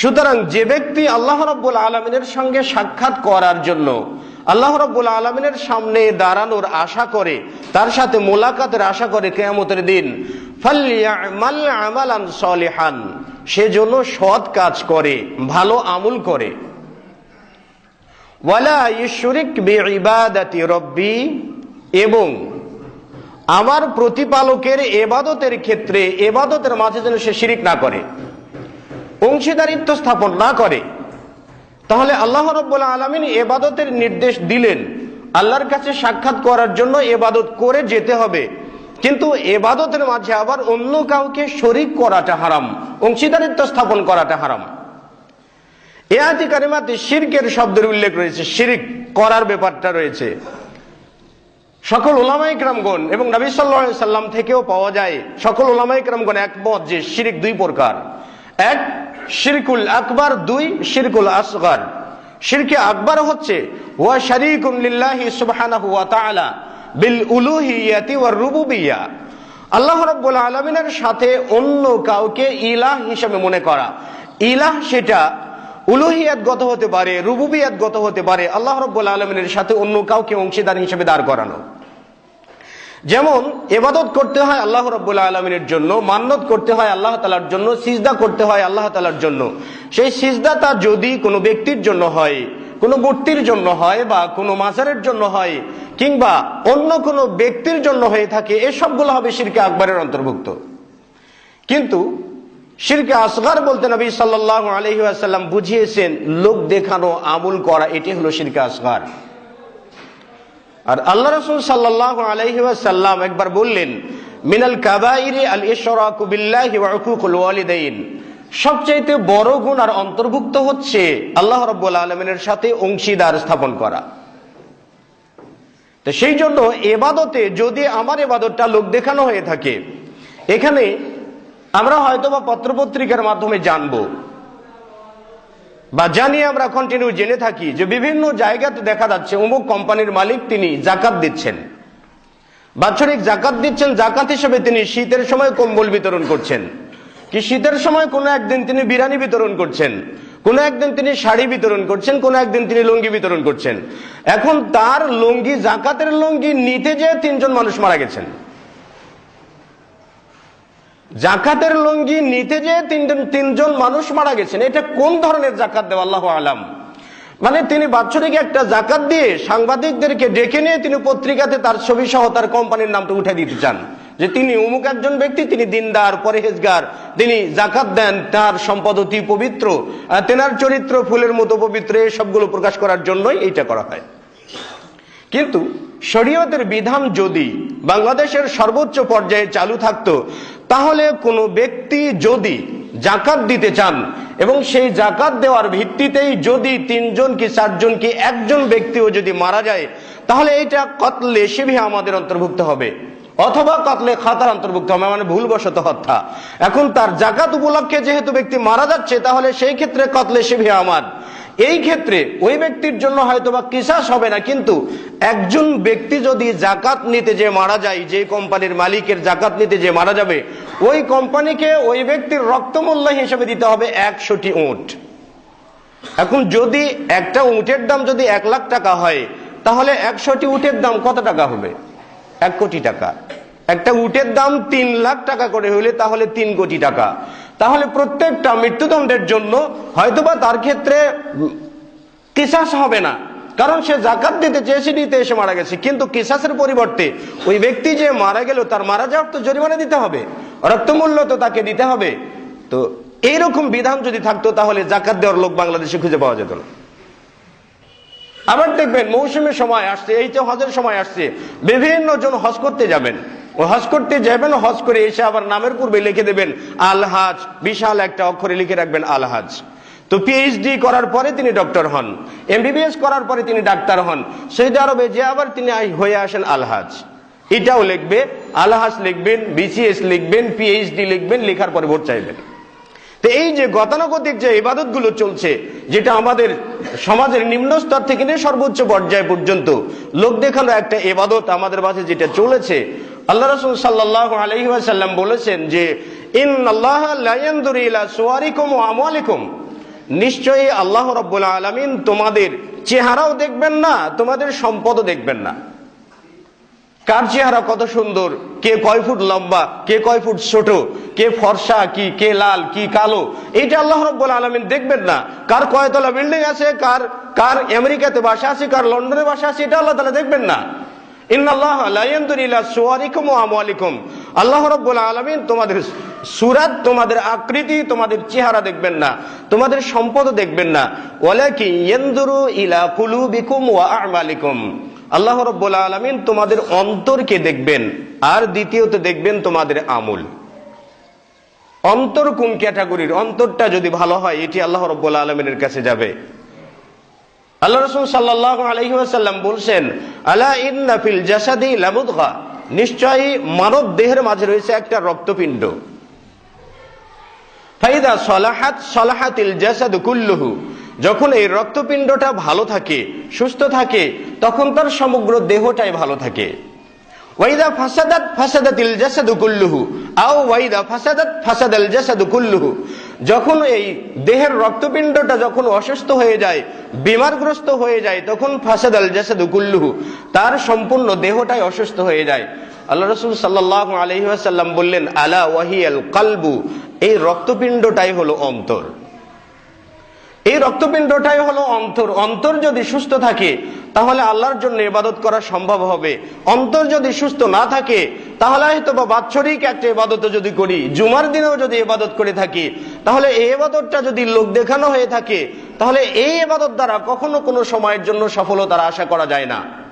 সুতরাং যে ব্যক্তি আল্লাহ রব্বুল আলমিনের সঙ্গে সাক্ষাৎ করার জন্য আল্লাহ রব্বুল আলমিনের সামনে দাঁড়ানোর আশা করে, তার সাথে মোলাকাতের আশা করে কেয়ামতের দিন সলিহান সেজন্য সৎ কাজ করে, ভালো আমল করে। রব্বি, এবং আমার প্রতিপালকের এবাদতের ক্ষেত্রে, এবাদতের মাঝে যেন সে শিরিক না করে। অংশীদারিত্ব স্থাপন না করে, তাহলে আল্লাহ রব্বুল্লাহ আলমিন এবাদতের নির্দেশ দিলেন। আল্লাহর কাছে সাক্ষাৎ করার জন্য এবাদত করে যেতে হবে। কিন্তু এবাদতের মাঝে আবার অন্য কাউকে শরিক করাটা হারাম, অংশীদারিত্ব স্থাপন করাটা হারাম। এ আতি কারিমাতে শিরকের শব্দের উল্লেখ রয়েছে, শিরিক করার ব্যাপারটা রয়েছে। সকল ওলামাই ক্রামগণ এবং নবী সাল্লাহ সাল্লাম থেকেও পাওয়া যায়, সকল ওলামাই ক্রামগণ একমত যে শিরিক দুই প্রকার। এক শিরকুল আকবর, দুই শিরকুল আসগর। শিরকে আকবর হচ্ছে, ওয়া শারিকুন লিল্লাহি সুবহানাহু ওয়া তাআলা বিল উলুহিয়াতি ওয়ার রুবুবিয়্যা আল্লাহ রাব্বুল আলামিনের সাথে অন্য কাউকে ইলাহ হিসেবে মনে করা। ইলাহ সেটা উলুহিয়াত গত হতে পারে রুবুবিয়াত গত হতে পারে, আল্লাহ রব্বুল আলমিনের সাথে অন্য কাউকে অংশীদার হিসেবে দাঁড় করানো। যেমন এবাদত করতে হয় আল্লাহ রব্বুল আলমিনের জন্য, মান্নত করতে হয় আল্লাহ তালার জন্য, সিজদা করতে হয় আল্লাহ তালার জন্য। সেই সিজদা সিজদাটা যদি কোনো ব্যক্তির জন্য হয়, কোনো মূর্তির জন্য হয় বা কোনো মাজারের জন্য হয়, কিংবা অন্য কোনো ব্যক্তির জন্য হয়ে থাকে, এসবগুলো হবে শিরকে আকবরের অন্তর্ভুক্ত। কিন্তু শিরকে আসগার বলতে নবী সাল্লাহ আলহি আসাল্লাম বুঝিয়েছেন, লোক দেখানো, আমুল করা, এটি হলো শিরকে আসগার। আর আল্লাহ রসুল সাল্লাহ আলহি আসাল্লাম একবার বললেন, মিনাল কাবাইরি আল ইশরাকু বিল্লাহি ওয়া উকুকুল ওয়ালিদাইন। সবচাইতে বড় গুণ আর অন্তর্ভুক্ত হচ্ছে আল্লাহ রব্বুল আলমিনের সাথে অংশীদার স্থাপন করা। তো সেই জন্য এবাদতে যদি আমার এবাদতটা লোক দেখানো হয়ে থাকে, এখানে আমরা হয়তো বা পত্রপত্রিকার মাধ্যমে জানব। বা জানিয়ে আমরা কন্টিনিউ জেনে থাকি যে বিভিন্ন জায়গাতে দেখা যাচ্ছে অমুক কোম্পানির মালিক তিনি জাকাত দিচ্ছেন। বাৎসরিক জাকাত দিচ্ছেন, জাকাত হিসেবে তিনি শীতের সময় কম্বল বিতরণ করছেন। কি শীতের সময় কোনো একদিন তিনি বিরানি বিতরণ করছেন, কোনো একদিন তিনি শাড়ি বিতরণ করছেন, কোনো একদিন তিনি লুঙ্গি বিতরণ করছেন। এখন তার লুঙ্গি, জাকাতের লুঙ্গি নিতে যেয়ে তিনজন মানুষ মারা গেছেন। জাকাতের লুঙ্গি নিতে যে তিনজন তিনজন মানুষ মারা গেছেন। এটা কোন ধরনের জাকাত দেওয়া? আল্লাহ আলাম। মানে তিনি বাৎসরিক একটা জাকাত দিয়ে সাংবাদিকদেরকে ডেকে নিয়ে তিনি পত্রিকাতে তার ছবি সহ তার কোম্পানির নামটা উঠে দিতে চান। যে তিনি অমুক একজন ব্যক্তি, তিনি দিনদার, পরেহেজগার, তিনি জাকাত দেন, তার সম্পদ অতি পবিত্র তেনার চরিত্র ফুলের মতো পবিত্র এসবগুলো প্রকাশ করার জন্যই এইটা করা হয়। কিন্তু শরীয়তের বিধান যদি বাংলাদেশের সর্বোচ্চ পর্যায়ে চালু থাকতো, তাহলে কোনো ব্যক্তি যদি জাকাত দিতে চান এবং সেই জাকাত দেওয়ার ভিত্তিতেই যদি তিনজন কি চারজন কি একজন ব্যক্তিও যদি মারা যায়, তাহলে এইটা কতলে শিবি আমাদের অন্তর্ভুক্ত হবে? অথবা কতলে খাতার অন্তর্ভুক্ত হবে? মানে ভুলবশত হত্যা। এখন তার জাকাত উপলক্ষে যেহেতু ব্যক্তি মারা যাচ্ছে, তাহলে সেই ক্ষেত্রে কতলে শিবি আমার? এই ক্ষেত্রে ওই ব্যক্তির জন্য হয়তো বা কিসাস হবে না, কিন্তু একজন ব্যক্তি যদি জাকাত নিতে যে মারা যায়, যে কোম্পানির মালিকের জাকাত নিতে যে মারা যাবে, ওই কোম্পানিকে ওই ব্যক্তির রক্তমূল্য হিসেবে দিতে হবে একশোটি উঁট। এখন যদি একটা উঁটের দাম যদি এক লাখ টাকা হয়, তাহলে একশোটি উটের দাম কত টাকা হবে? এক কোটি টাকা। একটা উটের দাম তিন লাখ টাকা করে হইলে তাহলে তিন কোটি টাকা। তাহলে প্রত্যেকটা মৃত্যুদণ্ডের জন্য হয়তোবা তার ক্ষেত্রে কিসাস হবে না। কারণ সে জাকাত দিতে চেয়েছে দিতে এসে মারা গেছে। কিন্তু কিসাসের পরিবর্তে ওই ব্যক্তি যে মারা গেল, তার মারা যাওয়ার তো জরিমানা দিতে হবে। রক্তমূল্য তো তাকে দিতে হবে। তো এইরকম বিধান যদি থাকতো, তাহলে জাকাত দেওয়ার লোক বাংলাদেশে খুঁজে পাওয়া যেত না। আবার দেখবেন মৌসুমের সময় আসছে, এই তো হজের সময় আসছে, বিভিন্ন জন হজ করতে যাবেন। ও হজ করতে যাবেন হজ করে এসে আবার নামের পূর্বে লিখে দেবেন, আলহাজ। বিশাল একটা অক্ষরে লিখে রাখবেন, আলহাজ। তো পিএইচডি করার পরে তিনি ডক্টর হন। এমবিবিএস করার পরে তিনি ডাক্তার হন। সৌদি আরবে যে আবার তিনি হয়ে আসেন আলহাজ। এটাও লিখবে, আলহাজ লিখবেন বিসিএস লিখবেন পিএইচডি লিখবেন, লেখার পরে ভোট চাইবেন। তো এই যে গতানুগতিক যে ইবাদতগুলো চলছে, যেটা আমাদের সমাজের নিম্ন স্তর থেকে নিয়ে সর্বোচ্চ পর্যায় পর্যন্ত, লোক দেখানো একটা এবাদত আমাদের মাঝে যেটা চলেছে আল্লাহ রসুল সাল্লাহ আলহিহাসাল্লাম বলেছেন যে ইন আল্লাহ সুয়ারিকুম ও আমালিকুম নিশ্চয়ই আল্লাহ রব্বুল আলমিন তোমাদের চেহারাও দেখবেন না, তোমাদের সম্পদও দেখবেন না। কার চেহারা কত সুন্দর? কে কয় ফুট লম্বা? কে কয় ফুট ছোট? কে ফর্সা, কি, কে লাল, কি কালো? এইটা আল্লাহ রব্বুল আলমিন দেখবেন না। কার কয়তলা বিল্ডিং আছে, কার কার আমেরিকাতে বাসা আছে, কার লন্ডনে বাসা আছে, এটা আল্লাহ তালা দেখবেন না। আল্লাহ তোমাদের সুরাত, তোমাদের আকৃতি, তোমাদের চেহারা দেখবেন না, তোমাদের সম্পদ দেখবেন না। ইয়ানদুরু ইলা আলামিন তোমাদের অন্তরকে দেখবেন আর দ্বিতীয়ত দেখবেন তোমাদের আমল। অন্তর কোন ক্যাটাগরির? অন্তরটা যদি ভালো হয়, এটি আল্লাহ রব্বুল আলমিনের কাছে যাবে। আল্লাহ রসুল সাল্লাহ আলহিহাসাল্লাম বলছেন আলা ইন্না ফিল জাসাদি লামুদগা। নিশ্চয়ই মানব দেহের মাঝে রয়েছে একটা রক্তপিণ্ড। ফাইদা সলাহাত সলাহাতিল জাসাদ কুল্লুহু। যখন এই রক্তপিণ্ডটা ভালো থাকে, সুস্থ থাকে, তখন তার সমগ্র দেহটাই ভালো থাকে। ওয়াইদা ফাসাদাত ফাসাদাতিল জাসাদু কুল্লুহু। আও ওয়াইদা ফাসাদাত ফাসাদাল জাসাদু কুল্লুহু। যখন এই দেহের রক্তপিণ্ডটা যখন অসুস্থ হয়ে যায়, বিমারগ্রস্ত হয়ে যায়, তখন ফাসাদাল জাসাদু কুল্লুহু, তার সম্পূর্ণ দেহটাই অসুস্থ হয়ে যায়। আল্লাহ রসুল সাল্লাহ আলহিহাসাল্লাম বললেন, আলা ওয়াহিয়াল কালবু এই রক্তপিণ্ডটাই হলো অন্তর। এই রক্তপিণ্ডটাই হলো অন্তর। অন্তর যদি সুস্থ থাকে, তাহলে আল্লাহর জন্য ইবাদত করা সম্ভব হবে। অন্তর যদি সুস্থ না থাকে তাহলে হয়তো বা বাৎসরিক একটা এবাদত যদি করি, জুমার দিনেও যদি এবাদত করে থাকি, তাহলে এই এবাদতটা যদি লোক দেখানো হয়ে থাকে, তাহলে এই এবাদত দ্বারা কখনো কোনো সময়ের জন্য সফলতার আশা করা যায় না।